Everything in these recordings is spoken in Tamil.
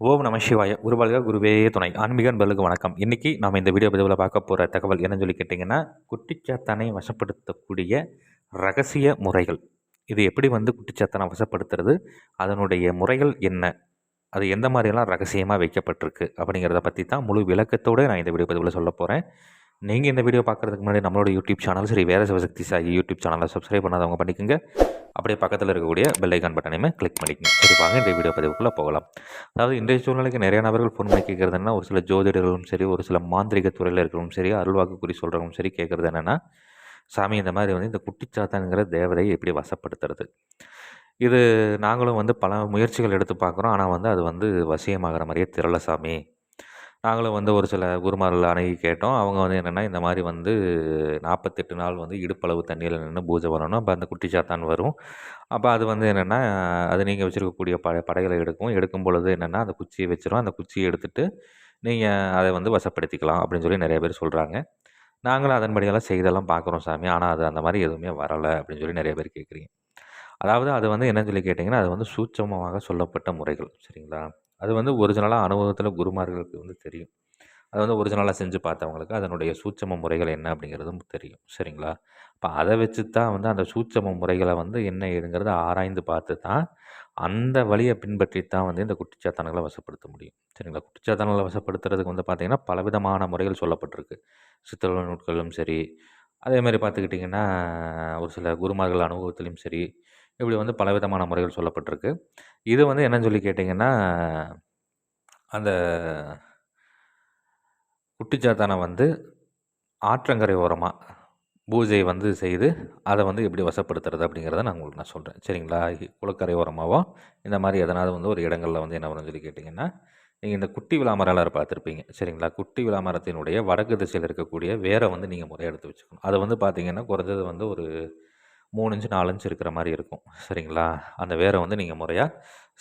ஓம் நம சிவாய. குருவாழ்க குருவே துணை. ஆன்மீக அன்பர்களுக்கு வணக்கம். இன்றைக்கி நாம் இந்த வீடியோ பதிவில் பார்க்க போகிற தகவல் என்னன்னு சொல்லி கேட்டிங்கன்னா குட்டிச்சாத்தானை வசப்படுத்தக்கூடிய ரகசிய முறைகள். இது எப்படி வந்து குட்டிச்சாத்தானை வசப்படுத்துறது? அதனுடைய முறைகள் என்ன? அது எந்த மாதிரியெல்லாம் ரகசியமாக வைக்கப்பட்டிருக்கு? அப்படிங்கிறத பற்றி தான் முழு விளக்கத்தோடு நான் இந்த வீடியோ பதிவில் சொல்ல போகிறேன் நீங்கள் இந்த வீடியோ பார்க்குறதுக்கு முன்னாடி நம்மளோட யூடியூப் சேனல் சரி வேறு சிவசக்தி சாகி யூடியூப் சேனலை சப்ஸ்கிரைப் பண்ணாதவங்க பண்ணிக்கோங்க. அப்படியே பக்கத்தில் இருக்கக்கூடிய பெல்லைக்கான் பட்டனையுமே கிளிக் பண்ணிக்கங்க. சரி வாங்க இந்த வீடியோ பதிவுக்குள்ளே போகலாம். அதாவது இன்றைய சூழ்நிலைக்கு நிறைய நபர்கள் ஃபோன் பண்ணி கேட்குறது ஒரு சில ஜோதிடர்களும் சரி ஒரு சில மாந்திரிக துறையில் இருக்கிறவங்களும் சரி அருள்வாக்கு குறி சொல்கிறவங்களும் சரி கேட்குறது என்னென்னா சாமி இந்த மாதிரி வந்து இந்த குட்டிச்சாத்தானுங்கிற தேவதையை எப்படி வசப்படுத்துறது? இது நாங்களும் வந்து பல முயற்சிகள் எடுத்து பார்க்குறோம். ஆனால் வந்து அது வந்து வசியமாகிற மாதிரியே திரள சாமி. நாங்களும் வந்து ஒரு சில குருமார்கள் அணுகி கேட்டோம். அவங்க வந்து என்னென்னா இந்த மாதிரி வந்து நாற்பத்தெட்டு நாள் வந்து இடுப்பளவு தண்ணியில் நின்று பூஜை பண்ணணும். அப்போ அந்த குட்டி சாத்தான் வரும். அப்போ அது வந்து என்னென்னா அது நீங்கள் வச்சுருக்கக்கூடிய ப படைகளை எடுக்கும். எடுக்கும் பொழுது என்னென்னா அந்த குச்சியை வச்சிரும். அந்த குச்சியை எடுத்துகிட்டு நீங்கள் அதை வந்து வசப்படுத்திக்கலாம் அப்படின்னு சொல்லி நிறைய பேர் சொல்கிறாங்க நாங்களும் அதன்படியெல்லாம் செய்தெல்லாம் பார்க்குறோம் சாமி. ஆனால் அது அந்த மாதிரி எதுவுமே வரலை அப்படின்னு சொல்லி நிறைய பேர் கேட்குறீங்க அதாவது அது வந்து என்னன்னு சொல்லி கேட்டிங்கன்னா அது வந்து சூட்சமமாக சொல்லப்பட்ட முறைகள். சரிங்களா? அது வந்து ஒரிஜினலாக அனுபவத்தில் குருமார்களுக்கு வந்து தெரியும். அது வந்து ஒரிஜினலாக செஞ்சு பார்த்தவங்களுக்கு அதனுடைய சூட்சம முறைகள் என்ன அப்படிங்கிறதும் தெரியும். சரிங்களா? இப்போ அதை வச்சு தான் வந்து அந்த சூட்சம முறைகளை வந்து என்ன ஏதுங்கிறத ஆராய்ந்து பார்த்து தான் அந்த வழியை பின்பற்றி தான் வந்து இந்த குட்டிச்சாத்தான்களை வசப்படுத்த முடியும். சரிங்களா? குட்டிச்சாத்தான்களை வசப்படுத்துறதுக்கு வந்து பார்த்திங்கன்னா பலவிதமான முறைகள் சொல்லப்பட்டிருக்கு. சித்தர்கள் நூட்களும் சரி. அதே மாதிரி பார்த்துக்கிட்டிங்கன்னா ஒரு சில குருமார்கள் அனுபவத்திலையும் சரி. இப்படி வந்து பலவிதமான முறைகள் சொல்லப்பட்டிருக்கு. இது வந்து என்னன்னு சொல்லி கேட்டிங்கன்னா அந்த குட்டிச்சாத்தானை வந்து ஆற்றங்கரை ஓரமாக பூஜை வந்து செய்து அதை வந்து எப்படி வசப்படுத்துறது அப்படிங்கிறத நான் உங்களுக்கு நான் சொல்கிறேன் சரிங்களா? குளக்கரை ஓரமாகவோ இந்த மாதிரி எதனாவது வந்து ஒரு இடங்களில் வந்து என்ன வரும்னு சொல்லி கேட்டிங்கன்னா நீங்கள் இந்த குட்டி விளாமரம் பார்த்துருப்பீங்க. சரிங்களா? குட்டி விளாமரத்தினுடைய வடக்கு திசையில் இருக்கக்கூடிய வேரை வந்து நீங்கள் முறையெடுத்து வச்சுக்கணும். அதை வந்து பார்த்திங்கன்னா குறைஞ்சது வந்து ஒரு மூணு இன்ச்சு நாலு இன்ச்சு இருக்கிற மாதிரி இருக்கும். சரிங்களா? அந்த வேரை வந்து நீங்கள் முறையாக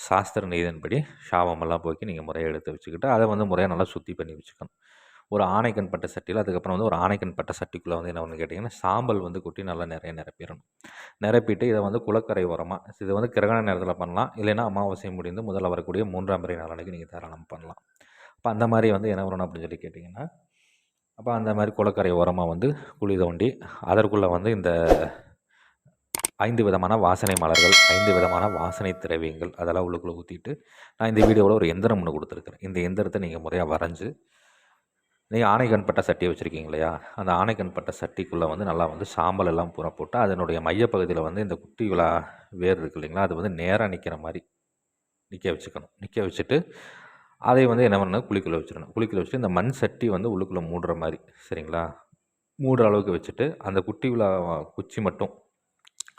சாஸ்திர நீதன்படி சாபமெல்லாம் போக்கி நீங்கள் முறையாக எடுத்து வச்சுக்கிட்டு அதை வந்து முறையாக நல்லா சுத்தி பண்ணி வச்சுக்கணும். ஒரு ஆணைக்கன் பட்ட சட்டியில் அதுக்கப்புறம் வந்து ஒரு ஆணைக்கன் பட்ட சட்டிக்குள்ளே வந்து என்ன ஒன்று கேட்டிங்கன்னா சாம்பல் வந்து கொட்டி நல்லா நிறைய நிரப்பிடணும். நிரப்பிட்டு இதை வந்து குளக்கரை உரமாக இதை வந்து கிரகண நேரத்தில் பண்ணலாம். இல்லைன்னா அமாவாசை முடிந்து முதல்ல வரக்கூடிய மூன்றாம் முறை நாளனைக்கு நீங்கள் தாராளம் பண்ணலாம். அப்போ அந்த மாதிரி வந்து என்ன வரணும் அப்படின்னு சொல்லி கேட்டிங்கன்னா அப்போ அந்த மாதிரி குளக்கரை உரமாக வந்து குழி தோண்டி அதற்குள்ளே வந்து இந்த ஐந்து விதமான வாசனை மலர்கள் ஐந்து விதமான வாசனை திரவியங்கள் அதெல்லாம் உள்ளுக்குள்ளே ஊற்றிட்டு நான் இந்த வீடியோவில் ஒரு எந்திரம் ஒன்று கொடுத்துருக்குறேன். இந்த எந்திரத்தை நீங்கள் முறையாக வரைஞ்சி நீங்கள் ஆணைக்கண்பட்ட சட்டியை வச்சுருக்கீங்க இல்லையா? அந்த ஆணைக்கண்பட்ட சட்டிக்குள்ளே வந்து நல்லா வந்து சாம்பல் எல்லாம் பூரா போட்டு அதனுடைய மையப்பகுதியில் வந்து இந்த குட்டி விழா வேர் இருக்குது இல்லைங்களா? அது வந்து நேராக நிற்கிற மாதிரி நிற்க வச்சுக்கணும். நிற்க வச்சுட்டு அதை வந்து என்ன பண்ணணும்? குளிக்குள்ளே வச்சிடணும். குழிக்குள்ளே வச்சுட்டு இந்த மண் சட்டி வந்து உள்ளுக்குள்ளே மூடுற மாதிரி சரிங்களா? மூடுற அளவுக்கு வச்சுட்டு அந்த குட்டி விழா குச்சி மட்டும்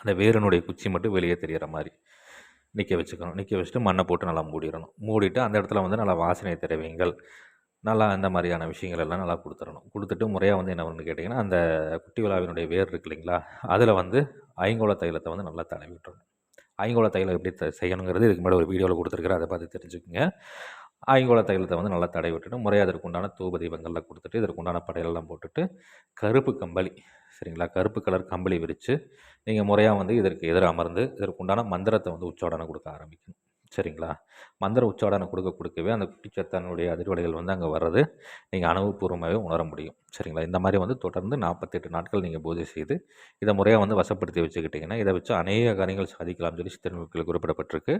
அந்த வேரனுடைய குச்சி மட்டும் வெளியே தெரிகிற மாதிரி நிற்க வச்சுக்கணும். நிற்க வச்சுட்டு மண்ணை போட்டு நல்லா மூடிடணும். மூடிட்டு அந்த இடத்துல வந்து நல்லா வாசனை திரவியங்கள் நல்லா அந்த மாதிரியான விஷயங்கள் எல்லாம் நல்லா கொடுத்துடணும். கொடுத்துட்டு முறையாக வந்து என்ன பண்ணு கேட்டிங்கன்னா அந்த குட்டி விழாவினுடைய வேர் இருக்கு இல்லைங்களா அதில் வந்து ஐங்கோல தைலத்தை வந்து நல்லா தடவி விட்டுறணும். ஐங்கோல தைலம் எப்படி த செய்யணுங்கிறது இதுக்கு முன்னாடி ஒரு வீடியோவில் கொடுத்துருக்குறேன் அதை பார்த்து தெரிஞ்சுக்கோங்க. ஐங்கோல தைலத்தை வந்து நல்லா தடவி விட்டுட்டு முறையாக அதற்கு உண்டான தூப தீபங்கள்லாம் கொடுத்துட்டு இதற்கு உண்டான படையெல்லாம் போட்டுட்டு கருப்பு கம்பளி சரிங்களா? கருப்பு கலர் கம்பளி விரித்து நீங்கள் முறையாக வந்து இதற்கு எதிராக அமர்ந்து இதற்கு உண்டான மந்திரத்தை வந்து உச்சாடனை கொடுக்க ஆரம்பிக்கணும். சரிங்களா? மந்திர உச்சாடனை கொடுக்க கொடுக்கவே அந்த குட்டிச்சத்தானுடைய அதிர்வலைகள் வந்து அங்கே வர்றது நீங்கள் அனுபவபூர்வமாகவே உணர முடியும். சரிங்களா? இந்த மாதிரி வந்து தொடர்ந்து நாற்பத்தெட்டு நாட்கள் நீங்கள் பூஜை செய்து இதை முறையாக வந்து வசப்படுத்தி வச்சுக்கிட்டிங்கன்னா இதை வச்சு அநேக காரியங்கள் சாதிக்கலாம்னு சொல்லி சித்திரநூல்களில் குறிப்பிடப்பட்டிருக்கு.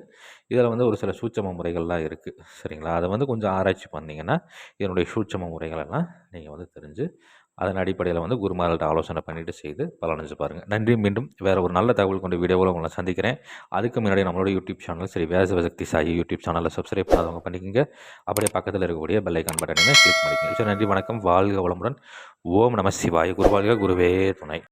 இதில் வந்து ஒரு சில சூட்சம முறைகள்லாம் இருக்குது சரிங்களா? அதை வந்து கொஞ்சம் ஆராய்ச்சி பண்ணிங்கன்னா இதனுடைய சூட்சம முறைகளெல்லாம் நீங்கள் வந்து தெரிஞ்சு அதன் அடிப்படையில் வந்து குருமார்கள்ட்ட ஆலோசனை பண்ணிவிட்டு செய்து பலனஞ்சு பாருங்கள் நன்றி. மீண்டும் வேறு ஒரு நல்ல தகவல் கொண்ட வீடியோவில் உங்களை சந்திக்கிறேன். அதுக்கு முன்னாடி நம்மளோட யூடியூப் சேனல் சரி வேச சக்தி சாயி யூடியூப் சேனலில் சப்ஸ்கிரைப் பண்ணாதவங்க பண்ணிக்கோங்க. அப்படியே பக்கத்தில் இருக்கக்கூடிய பெல்லைக்கான் பட்டனையுமே கிளிக் பண்ணிக்கோங்க. ஸோ நன்றி. வணக்கம். வாழ்க வளமுடன். ஓம் நம சிவாய. குருவாழ்க. குருவே. துணை.